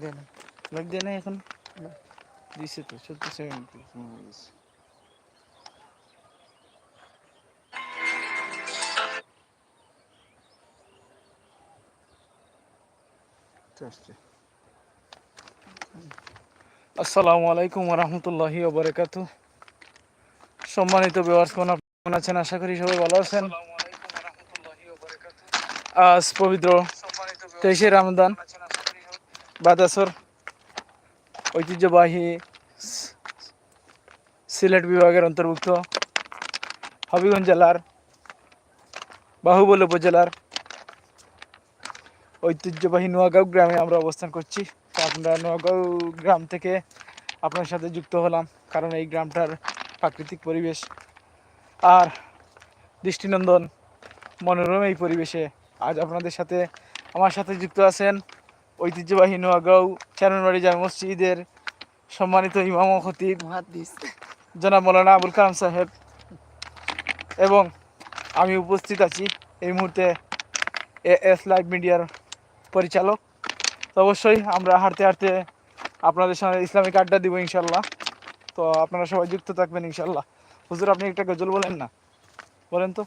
দেয় না। এখন না। দিছে তো সত্তর সেকেন্ড আসসালামু আলাইকুম রহমতুল্লাহি ওবরাকাতু সম্মানিত বিওয়ার্স কোন কেমন আছেন? আশা করি সবাই ভালো আছেন। আজ পবিত্র তেইশে রমদান বাদাসর ঐতিহ্যবাহী সিলেট বিভাগের অন্তর্ভুক্ত হবিগঞ্জ জেলার বাহুবল উপজেলার ঐতিহ্যবাহী নোয়াগাঁও গ্রামে আমরা অবস্থান করছি। আমরা নোয়াগাঁও গ্রাম থেকে আপনার সাথে যুক্ত হলাম কারণ এই গ্রামটার প্রাকৃতিক পরিবেশ আর দৃষ্টিনন্দন মনোরম এই পরিবেশে। আজ আপনাদের সাথে আমার সাথে যুক্ত আছেন ঐতিহ্যবাহী নোয়াগাঁও চারণবাড়ি জামে মসজিদের সম্মানিত ইমাম ও খতিব জনাব মৌলানা আবুল কালাম সাহেব। এবং আমি উপস্থিত আছি এই মুহূর্তে এ এস লাইভ মিডিয়ার পরিচালক। তো অবশ্যই আমরা হাঁটতে হাঁটতে আপনাদের সঙ্গে ইসলামিক আড্ডা দিব ইনশাল্লাহ। তো আপনারা সবাই যুক্ত থাকবেন ইনশাল্লাহ। হুজুর আপনি একটা গজল বলেন না। বলেন তো।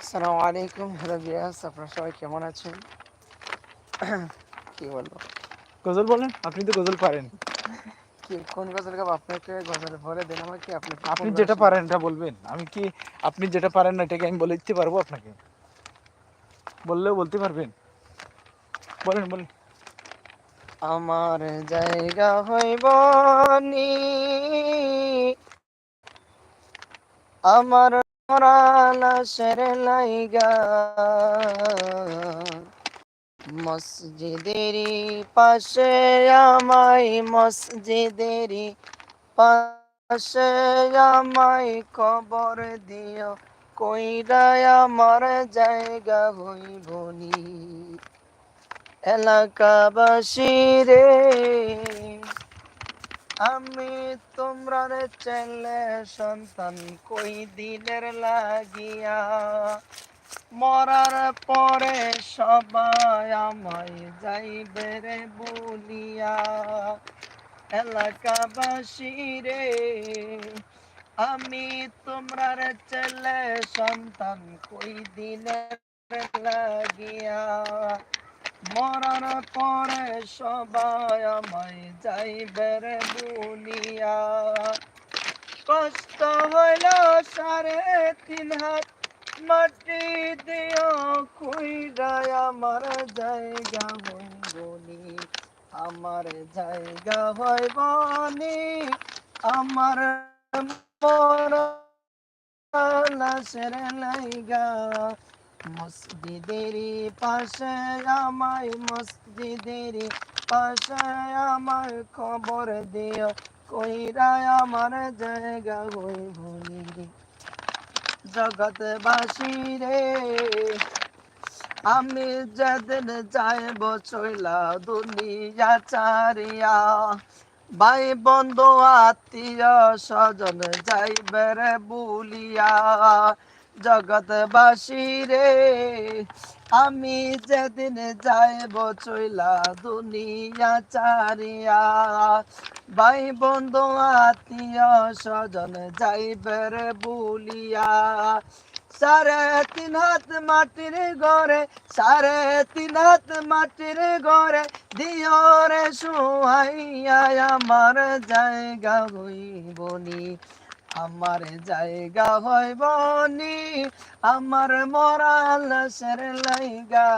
আসসালামু আলাইকুম হ্যালো বিয়াস আপনারা সবাই কেমন আছেন? কি বলব? গজল বলেন আপনি তো গজল পারেন। কি কোন গজল গাব? আপনাকে গজল ভরে দেন আমাকে আপনি আপনি যেটা পারেন এটা বলবেন। আমি কি আপনি যেটা পারেন না এটাকে আমি বলে দিতে পারব আপনাকে? বললেও বলতে পারবেন। বলেন বলেন। আমার জায়গা হইব নি। আমার মরালাসের লাইগা মসজিদেরই পাশে আমায় মসজিদেরই পাশে আমায় কবর দিও। কইরায় আমার জায়গা হইব নি। এলাকাবাসী রে আমি তোমরা ছেলে সন্তান কই দিনের লাগিয়া? মরার পরে সবাই আমায় যাইবে রে বলিয়া। এলাকাবাসী রে, আমি তোমরা ছেলে সন্তান কই দিনের লাগিয়া? মরার পরে সবাই আমায় যাইবে রে বলিয়া কষ্ট হইল সাড়ে তিন হাত, মাটি দিও খুইরায় আমার জায়গা হইবনি। আমার জায়গা হইবনি, আমার মরালাসের লাইগা। মসজিদেরই পাশে আমায় মসজিদেরই পাশে আমার খবর দিও, কইরা আমার জায়গা হই ভুলি জগৎবাসী রে। আমি যেদিন যাইব চইলা দুনিয়া চারিয়া ভাই বন্ধু আত্মীয় স্বজন যাইবে রে বুলিয়া। জগৎবাসী রে, আমি যেদিন যাইব চইলা দুনিয়া চারিয়া ভাই বন্ধু আত্মীয় স্বজন যাইবে রে বুলিয়া। সাড়ে তিন হাত মাটির ঘরে, সাড়ে তিন হাত মাটির ঘরে দিও রে সুহাইয়া আমার জায়গা হইবনি। আমার জায়গা হইবনি আমার মরাল সের লাইগা।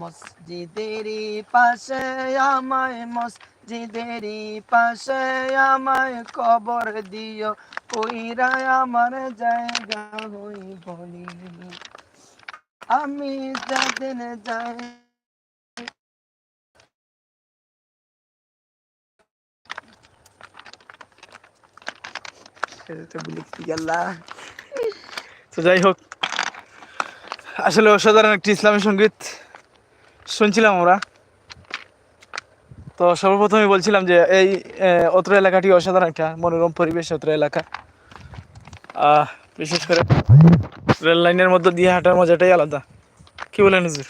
মসজিদেরই পাশে আমায় মসজিদেরই পাশে আমায় কবর দিও, কইরা আমার জায়গা হইবনি আমি যাদিন যাই তো যাই হোক আসলে অসাধারণ একটি ইসলামী সংগীত শুনছিলাম আমরা। তো সর্বপ্রথমে বলছিলাম যে এই অত্র এলাকাটি অসাধারণ একটা মনোরম পরিবেশ অত্র এলাকা। আহ, বিশেষ করে রেল লাইনের মধ্যে দিয়ে হাঁটার মজাটাই আলাদা। কি বলেন হুজুর?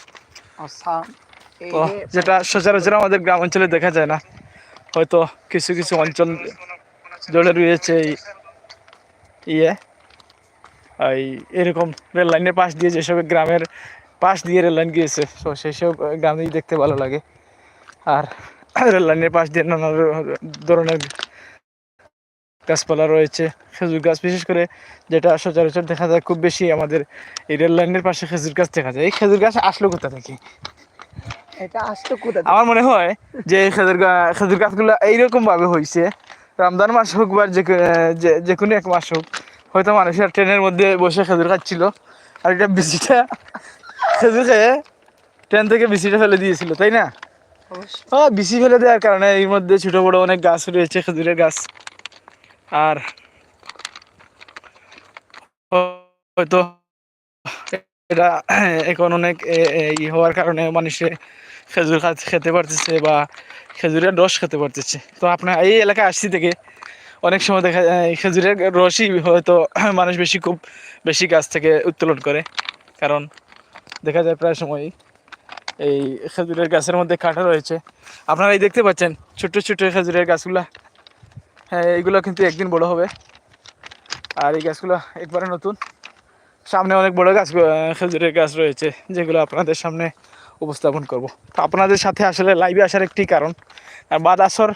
যে যেটা সচরাচর আমাদের গ্রাম অঞ্চলে দেখা যায় না। হয়তো কিছু কিছু অঞ্চল জুড়ে রয়েছে এই ইয়ে। এই এরকম রেল লাইনের পাশ দিয়ে যেসব গ্রামের পাশ দিয়ে রেল লাইন গিয়েছে তো সেই সব গ্রামেই দেখতে ভালো লাগে। আর রেল লাইনের পাশ দিয়ে নানা ধরনের গাছপালা রয়েছে খেজুর গাছ। বিশেষ করে যেটা সচরাচর দেখা যায় খুব বেশি আমাদের এই রেল লাইনের পাশে খেজুর গাছ দেখা যায়। এই খেজুর গাছ আসলো কোথা থেকে? এটা আসতো কোথা আমার মনে হয় যে খেজুর গা- খেজুর গাছগুলো এইরকম ভাবে হয়েছে রমজান মাস হোক বা যে যে- কোনো এক মাস হোক হয়তো মানুষের ট্রেনের মধ্যে বসে খেজুর খাচ্ছিল। আর এটা বিচিটা খেজুর খেয়ে ট্রেন থেকে বিচিটা ফেলে দিয়েছিল তাই না। ও বিচি ফেলে দেওয়ার কারণে এর মধ্যে ছোটো বড়ো অনেক গাছ রয়েছে খেজুরের গাছ। আর হয়তো এটা এখন অনেক ই হওয়ার কারণে মানুষে খেজুর খেতে পারতেছে বা খেজুরের রস খেতে পারতেছে। তো আপনার এই এলাকায় আসছি থেকে অনেক সময় দেখা যায় খেজুরের রসই হয়তো মানুষ বেশি খুব বেশি গাছ থেকে উত্তোলন করে। কারণ দেখা যায় প্রায় সময়ই এই খেজুরের গাছের মধ্যে কাঁটা রয়েছে। আপনারা এই দেখতে পাচ্ছেন ছোট্ট ছোট্ট খেজুরের গাছগুলা। হ্যাঁ এইগুলো কিন্তু একদিন বড় হবে। আর এই গাছগুলো একবারে নতুন। সামনে অনেক বড় গাছ খেজুরের গাছ রয়েছে, যেগুলো আপনাদের সামনে উপস্থাপন করব। তো আপনাদের সাথে আসলে লাইভে আসার একটি কারণ। আর বাদ আসর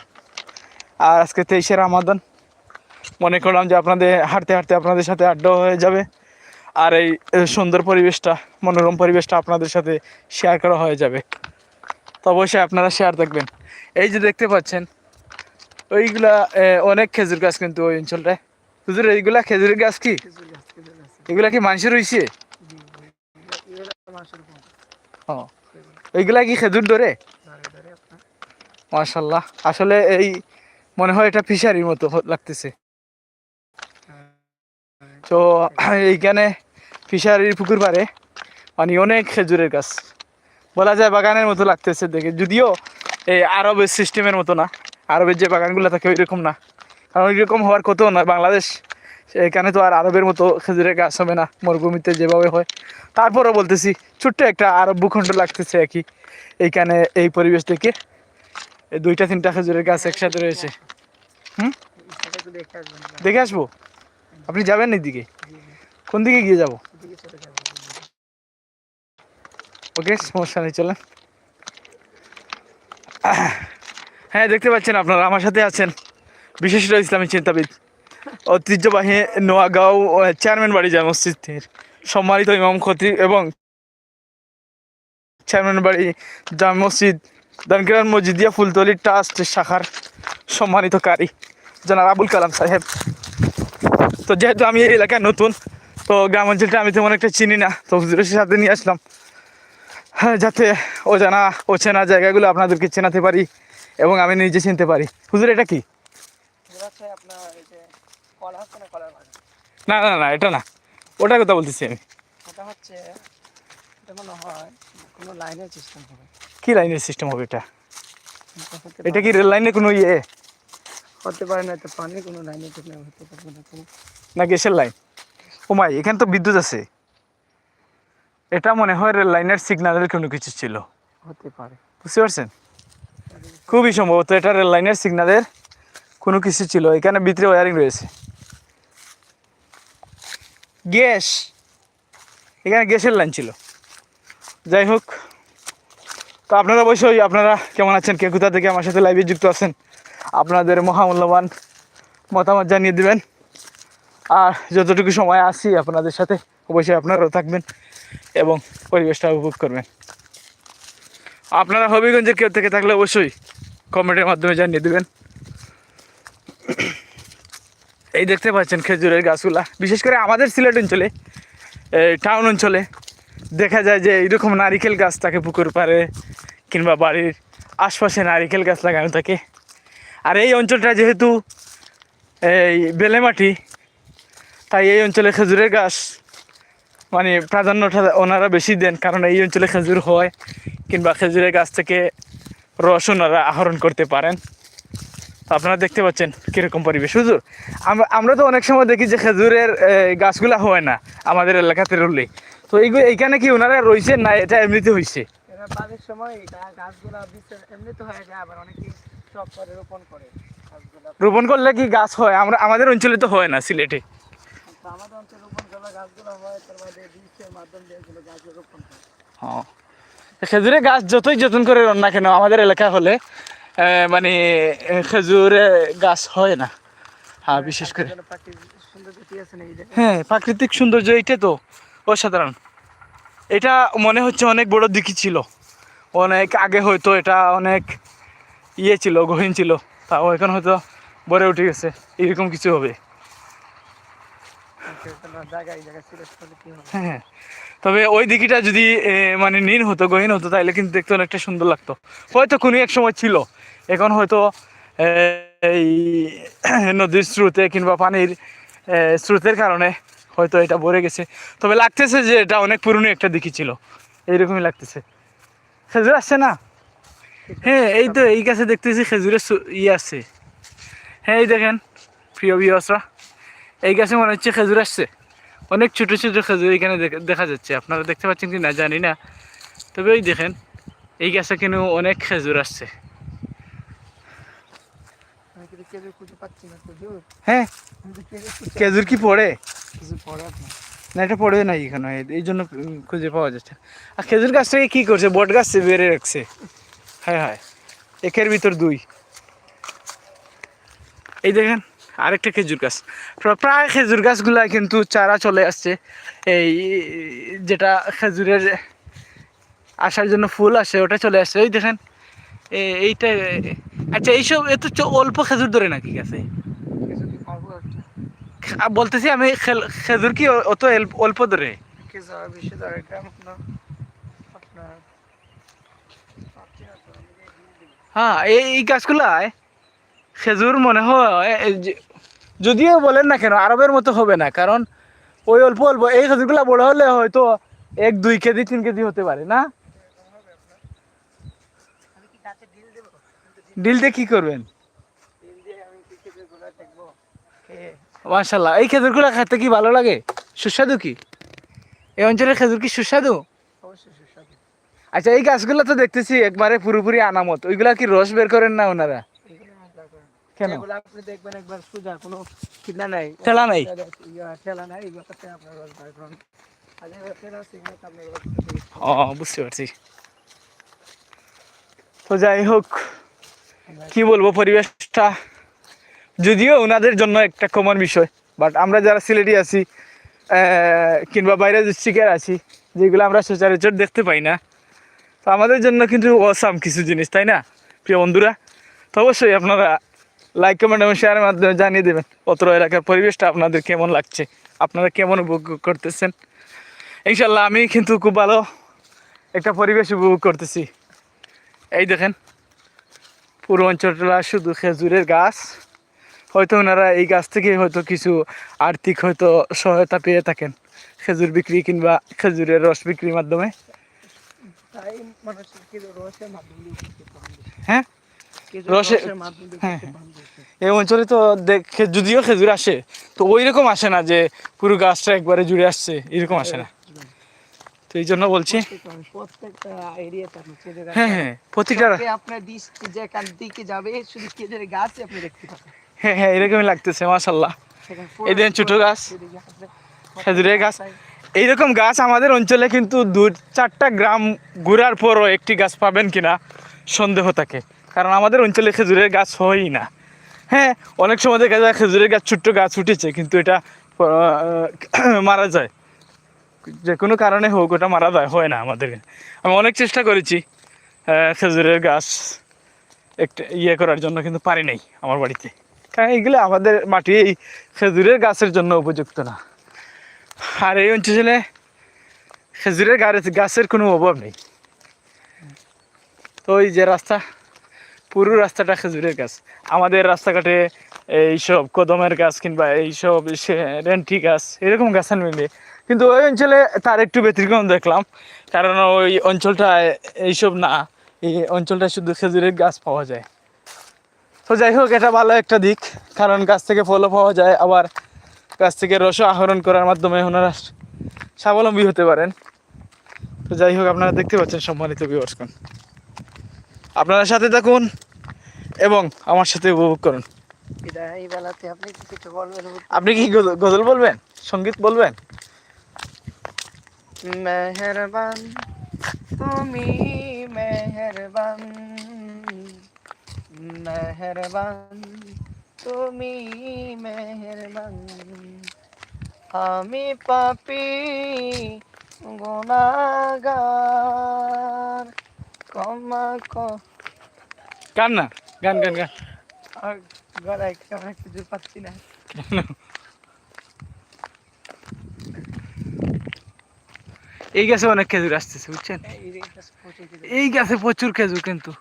আর আজকে তেইশে রামাদান। মনে করলাম যে আপনাদের হাঁটতে হাঁটতে আপনাদের সাথে আড্ডা হয়ে যাবে। আর এই সুন্দর পরিবেশটা মনোরম পরিবেশটা আপনাদের সাথে শেয়ার করা হয়ে যাবে। তো অবশ্যই আপনারা শেয়ার দেখবেন। এই যে দেখতে পাচ্ছেন ওইগুলা অনেক খেজুর গাছ কিন্তু ওই অঞ্চলটায়। হুজুর এইগুলা খেজুরের গাছ কি? খেজুর গাছ, গাছ। এগুলা কি মানুষের উপর। ও। এইগুলা কি খেজুর ধরে মাশাল্লাহ আসলে এই মনে হয় এটা ফিশারির মতো লাগতেছে। তো এইখানে ফিশারির পুকুর পারে মানে অনেক খেজুরের গাছ। বলা যায় বাগানের মতো লাগতেছে দেখে। যদিও এই আরবের সিস্টেমের মতো না। আরবের যে বাগানগুলো থাকে ওই রকম না। কারণ ওইরকম হওয়ার কত নয় বাংলাদেশ। এখানে তো আর আরবের মতো খেজুরের গাছ হবে না, মরুভূমিতে যেভাবে হয়। তারপরও বলতেছি, ছোট্ট একটা আরব ভূখণ্ড লাগতেছে আর কি। এইখানে এই পরিবেশ থেকে এই দুইটা, তিনটা খেজুরের গাছ একসাথে রয়েছে। হুম? দেখে আসব? আপনি যাবেন এদিকে। কোন দিকে গিয়ে যাব? ওকে, সমস্যা নেই, চলেন। হ্যাঁ দেখতে পাচ্ছেন আপনারা, আমার সাথে আছেন বিশেষ ইসলামী চিন্তাবিদ। ঐতিহ্যবাহী নোয়াগাঁও চেয়ারম্যান বাড়ি যায় মসজিদের সম্মানিত ইমাম খতিব এবং চেয়ারম্যান বাড়ি জামে মসজিদ দানকিরান মসজিদিয়া ফুলতলি ট্রাস্ট শাখার সম্মানিত কারি, জনাব আবুল কালাম সাহেব। তো যেহেতু আমি এই এলাকায় নতুন, তো গ্রাম অঞ্চলটা আমি তেমন একটা চিনি না, তো হুজুরের সাথে নিয়ে আসলাম। হ্যাঁ যাতে অজানা, অচেনা জায়গাগুলো আপনাদেরকে চেনাতে পারি এবং আমি নিজে চিনতে পারি। হুজুর, এটা কি? আপনার কলা হচ্ছে না কলার বাগান না না না এটা না। ওটার কথা বলতেছি আমি। ওটা হচ্ছে এটা মনে হয় কোনো লাইনের সিস্টেম হবে। কি লাইনের সিস্টেম হবে এটা? এটা কি রেল লাইনে কোনো ইয়ে? হতে পারে না তো পানি কোনো লাইনের ঠিক হতে পারবে না না গ্যাসের লাইন? ও মাই এখানে তো বিদ্যুৎ আছে। এটা মনে হয় রেল লাইনের সিগন্যালের কোনো কিছু ছিল। হতে পারে। বুঝতে পারছেন? খুবই সম্ভবত এটা রেল লাইনের সিগন্যালের কোনো কিছু ছিল। এখানে ভিতরে ওয়ারিং রয়েছে। গ্যাস। এখানে গ্যাসের লাইন ছিল। যাই হোক, তো আপনারা অবশ্যই আপনারা কেমন আছেন, কে কোথা থেকে আমার সাথে লাইভে যুক্ত আছেন, আপনাদের মহামূল্যবান মতামত জানিয়ে দিবেন। আর যতটুকু সময় আসি আপনাদের সাথে, অবশ্যই আপনারাও থাকবেন এবং পরিবেশটা উপভোগ করবেন। আপনারা হবিগঞ্জের কেউ থেকে থাকলে অবশ্যই কমেন্টের মাধ্যমে জানিয়ে দেবেন। এই দেখতে পাচ্ছেন খেজুরের গাছগুলা। বিশেষ করে আমাদের সিলেট অঞ্চলে টাউন অঞ্চলে দেখা যায় যে এইরকম নারিকেল গাছ থাকে পুকুর পাড়ে কিংবা বাড়ির আশপাশে নারিকেল গাছ লাগানো থাকে। আর এই অঞ্চলটা যেহেতু এই বেলে মাটি তাই এই অঞ্চলে খেজুরের গাছ মানে প্রাধান্যটা ওনারা বেশি দেন, কারণ এই অঞ্চলে খেজুর হয় কিংবা খেজুরের গাছ থেকে রস ওনারা আহরণ করতে পারেন। আপনারা দেখতে পাচ্ছেন কীরকম পরিবেশ। হুজুর আমরা আমরা তো অনেক সময় দেখি যে খেজুরের গাছগুলা হয় না আমাদের এলাকাতে রলে। তো এইগুলো এইখানে কি ওনারা রয়েছে না এটা এমনিতে হয়েছে এরা সময় গাছগুলা বিচে- এমনি তো হয়ে যায় আবার অনেকে সব করে রোপণ করে রোপণ করলে কি গাছ হয়? আমরা আমাদের অঞ্চলে তো হয় না সিলেটে। তো আমাদের অঞ্চলে রোপণ করা গাছগুলো হয় তার মধ্যে বীজের মাধ্যম দিয়ে গাছ রোপণ ও খেজুরের গাছ যতই যত্ন করে রন না কেন আমাদের এলাকা হলে মানে খেজুর গাছ হয় না। হ্যাঁ বিশেষ করে। হ্যাঁ প্রাকৃতিক সৌন্দর্য এইটা তো অসাধারণ। এটা মনে হচ্ছে অনেক বড় দিকি ছিল। অনেক আগে হয়তো এটা অনেক ইয়ে ছিল গহীন ছিল। তাও এখন হয়তো ভরে উঠে গেছে এরকম কিছু হবে। কি হবে? হ্যাঁ তবে ওই দিকিটা যদি মানে নীল হতো গহীন হতো তাহলে কিন্তু দেখতে অনেকটা সুন্দর লাগতো। হয়তো কোনো এক সময় ছিল এখন হয়তো এই নদীর স্রোতে কিংবা পানির স্রোতের কারণে হয়তো এটা ভরে গেছে। তবে লাগতেছে যে এটা অনেক পুরনো একটা দিকি ছিল। এইরকমই লাগতেছে। খেজুর আসছে না? হ্যাঁ এই তো এই কাছে দেখতেছি খেজুরের ইয়ে আছে। হ্যাঁ এই দেখেন, প্রিয় বিয়সরা এই গাছে মনে হচ্ছে খেজুর আসছে। অনেক ছোট ছোট খেজুর এখানে দেখা যাচ্ছে। আপনারা দেখতে পাচ্ছেন কি না জানি না। তবে ওই দেখেন, এই গাছে কিন্তু অনেক খেজুর আসছে। কেজু খুঁজে পাচ্ছি না খুঁজেও হ্যাঁ? খেজুর কি পড়ে? কিছু পড়ে আপনার না এটা পড়ে না এখানে এই জন্য খুঁজে পাওয়া যাচ্ছে আর খেজুর গাছটাকে কি করছে? বট গাছ বেড়ে রাখছে। হ্যাঁ হ্যাঁ। একের ভিতর দুই। এই দেখেন আরেকটা খেজুর গাছ। প্রা- প্রায় খেজুর গাছগুলা কিন্তু চারা চলে আসছে। এই যেটা খেজুরের আসার জন্য ফুল আসে ওটা চলে আসছে। ওই দেখেন এইটা আচ্ছা এইসব এত অল্প খেজুর ধরে নাকি গাছে বলতেছি আমি খেজুর কি অত অল্প ধরে। হ্যাঁ এই এই গাছগুলায় খেজুর মনে হয় যদিও বলেন না কেন আরবের মতো হবে না কারণ ওই অল্প অল্প এই খেজুরগুলা বড় হলে হয়তো এক দুই কেজি তিন কেজি হতে পারে না আমি কি গাছে ডিল দেবো ডিল দিয়ে কি করবেন? মাশাল্লাহ এই খেজুরগুলা খেতে কি ভালো লাগে? সুস্বাদু কি? এই অঞ্চলের খেজুর কি সুস্বাদু? আচ্ছা এই গাছগুলো তো দেখতেছি একবারে পুরোপুরি আনামত। ওইগুলা কি রস বের করেন না ওনারা? নেই। কেন? আপনি দেখবেন একবার সোজা কোনো কিনা নাই। ঠেলা নাই? ঠেলা নাই এগুলোতে আপনার রস বার করুন। আর যেগুলো ঠেলা আছে এগুলোতে আপনি রস ও বুঝতে পারছি। তো যাই হোক কি বলব পরিবেশটা? যদিও ওনাদের জন্য একটা কমন বিষয় বাট আমরা যারা সিলেটি আছি কিংবা বাইরে ডিস্ট্রিক্টের আছি, যেগুলো আমরা সচরাচর দেখতে পাই না, তো আমাদের জন্য কিন্তু অসাম কিছু জিনিস, তাই না? প্রিয় বন্ধুরা, তো অবশ্যই আপনারা লাইক কমেন্ট এবং শেয়ারের মাধ্যমে জানিয়ে দেবেন অত্র এলাকার পরিবেশটা আপনাদের কেমন লাগছে, আপনারা কেমন উপভোগ করতেছেন। ইনশাল্লাহ আমি কিন্তু খুব ভালো একটা পরিবেশ উপভোগ করতেছি। এই দেখেন পুরো অঞ্চলটা শুধু খেজুরের গাছ হয়তো ওনারা এই গাছ থেকে হয়তো কিছু আর্থিক হয়তো সহায়তা পেয়ে থাকেন খেজুর বিক্রি কিংবা খেজুরের রস বিক্রির মাধ্যমে। হ্যাঁ রসে- হ্যাঁ, বেশি। এই অঞ্চলে তো দেখে যদিও খেজুর আসে তো ওই রকম আসে না যে পুরো গাছটা একবারে জুড়ে আসছে এরকম আসে না তো এই জন্য বলছি। প্রত্যেকটা- এরিয়াতে গাছ হ্যাঁ হ্যাঁ প্রতিটা আপনার দৃষ্টি যেখান দিকে যাবে শুধু আপনি দেখতে পাবেন। হ্যাঁ হ্যাঁ এরকমই লাগতেছে মাসাল্লাহ সেখানে এই ছোট গাছ, খেজুরের গাছ। খেজুরের গাছ। এইরকম গাছ আমাদের অঞ্চলে কিন্তু দু চারটা গ্রাম ঘোরার পরও একটি গাছ পাবেন কিনা সন্দেহ থাকে। কারণ আমাদের অঞ্চলে খেজুরের গাছ হয়ই না। হ্যাঁ অনেক সময় দেখা যায় খেজুরের গাছ ছোট্ট গাছ উঠেছে কিন্তু এটা মারা যায়। যে কোনো কারণে হোক, ওটা মারা যায়, হয় না আমাদের। আমি অনেক চেষ্টা করেছি খেজুরের গাছ একটা ইয়ে করার জন্য, কিন্তু পারি নাই আমার বাড়িতে। কারণ এইগুলো আমাদের মাটি, এই খেজুরের গাছের জন্য উপযুক্ত না। আর এই অঞ্চলে খেজুরের গাছ- গাছের কোনো অভাব নেই। তো ওই যে রাস্তা, পুরো রাস্তাটা খেজুরের গাছ। আমাদের রাস্তাঘাটে এইসব কদমের গাছ কিংবা এইসব রেন্টি গাছ, এরকম গাছ মিলে কিন্তু ওই অঞ্চলে তার একটু ব্যতিক্রম দেখলাম। কারণ ওই অঞ্চলটা এইসব না এই অঞ্চলটা শুধু খেজুরের গাছ পাওয়া যায়। তো যাই হোক এটা ভালো একটা দিক। কারণ গাছ থেকে ফলও পাওয়া যায় আবার গাছ থেকে রসও আহরণ করার মাধ্যমে ওনারা স্বাবলম্বী হতে পারেন। তো যাই হোক আপনারা দেখতে পাচ্ছেন সম্মানিত বিবর্ষণ আপনারা সাথে থাকুন এবং আমার সাথে উপভোগ করুন। আপনি কি কিছু বলবেন? আপনি কি গজল- গজল বলবেন? সংগীত বলবেন? মেহরবান তুমি মেহরবান মেহরবান তুমি মেহরবান। আমি পাপি গুনাগার ক্ষমা গান না গান গান গান। আর গলায় কেমন কিছু পাচ্ছি না। এই গাছে অনেক খেজুর আসতেছে, বুঝছেন? এই গাছ প্রচুর খেজুর কিন্তু।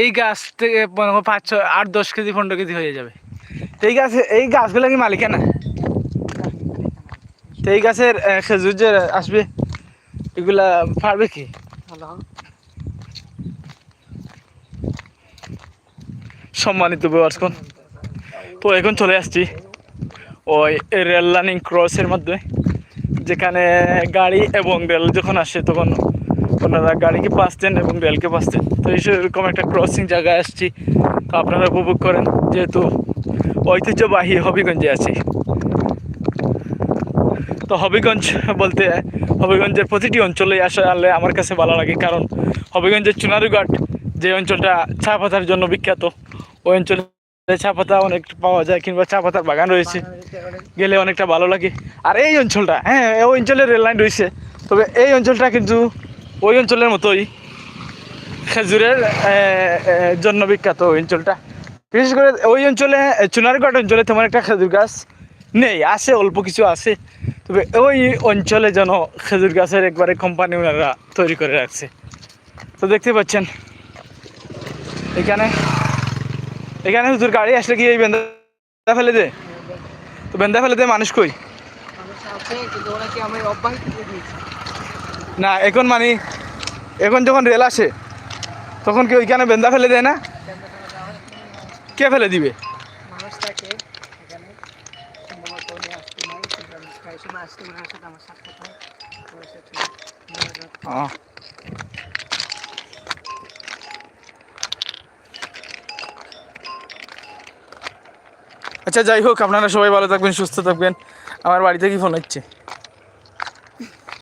এই গাছ থেকে পাঁচ ছয়, আট, দশ কেজি, পনেরো কেজি হয়ে যাবে। এই গাছে, এই গাছগুলো কি মালিকানা এই গাছের খেজুর যে আসবে, এগুলা পারবে কি? সম্মানিত তো এখন চলে আসছি ওই রেল লাইনিং ক্রসের মধ্যে যেখানে গাড়ি এবং রেল যখন আসে, তখন ওনারা গাড়িকে পাস দেন এবং রেলকে পাস দেন তো এই সেরকম একটা ক্রসিং জায়গায় আসছি। তো আপনারা উপভোগ করেন, যেহেতু ঐতিহ্যবাহী হবিগঞ্জে আছি। তো হবিগঞ্জ বলতে, হবিগঞ্জের প্রতিটি অঞ্চলে আসলে আমার কাছে ভালো লাগে। কারণ হবিগঞ্জের চুনারুঘাট যে অঞ্চলটা চা পাতার জন্য বিখ্যাত, ওই অঞ্চলে চা পাতা অনেক পাওয়া যায় কিংবা চা পাতার বাগান রয়েছে গেলে অনেকটা ভালো লাগে। আর এই অঞ্চলটা হ্যাঁ ওই অঞ্চলের রেল লাইন রয়েছে। তবে এই অঞ্চলটা কিন্তু ওই অঞ্চলের মতোই খেজুরের জন্য বিখ্যাত ওই অঞ্চলটা। বিশেষ করে ওই অঞ্চলে চুনারগড় অঞ্চলে তেমন একটা খেজুর গাছ নেই আছে অল্প কিছু আছে। তবে ওই অঞ্চলে যেন খেজুর গাছের একবারে কোম্পানি ওনারা তৈরি করে রাখছে। তো দেখতে পাচ্ছেন এখানে এখানে হুজুর গাড়ি আসলে কি এই বেন্দা ফেলে দে? তো বেন্দা ফেলে দে মানুষ কই? না, এখন মানে এখন যখন রেল আসে, তখন কি ওইখানে বেন্দা ফেলে দেয় না? কে ফেলে দিবে? আচ্ছা যাই হোক আপনারা সবাই ভালো থাকবেন সুস্থ থাকবেন। আমার বাড়িতে কি ফোন হচ্ছে?